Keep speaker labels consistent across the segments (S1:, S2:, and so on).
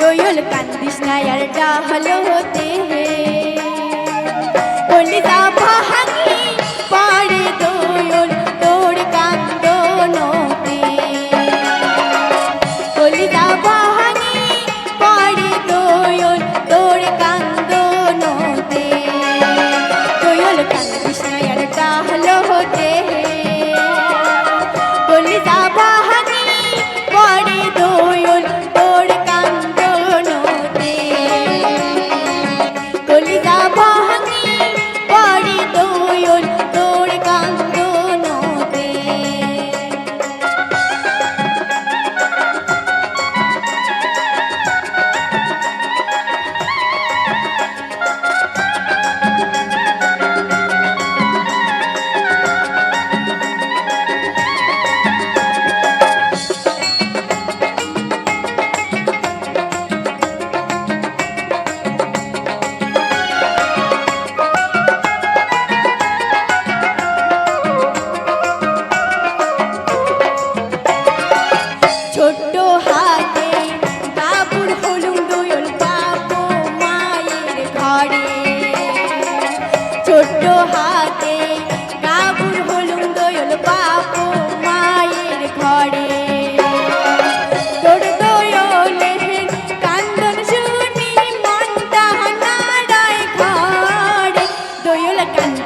S1: দোয়ল কান্দিস না আর ডাহল হতে। কলিতা ভাঙি পারে দোয়ল তোর কান্দনতে কলিতা ভাঙি পারে দোয়ল তোর কান্দ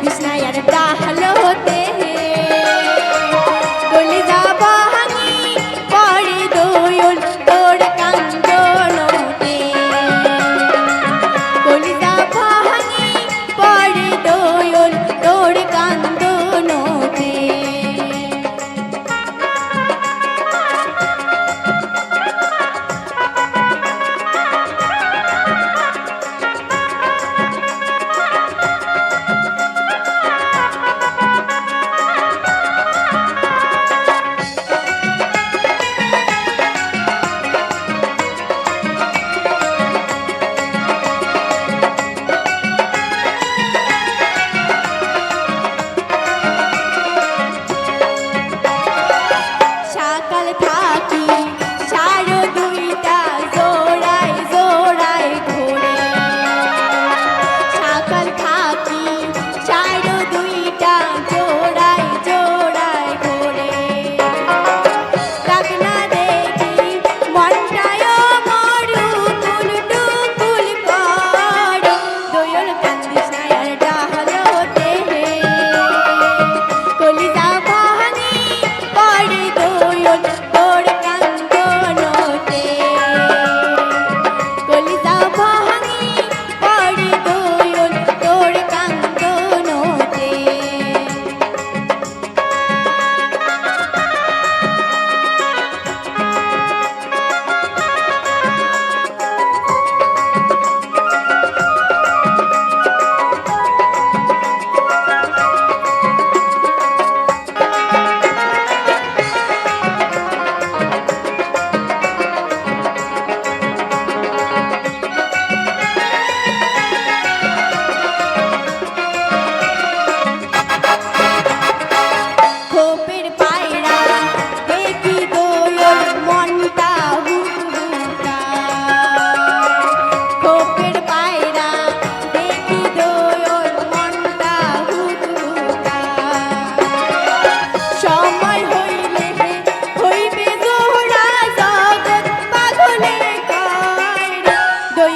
S1: Bisnaya Rekha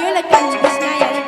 S1: you like a chicken, yeah.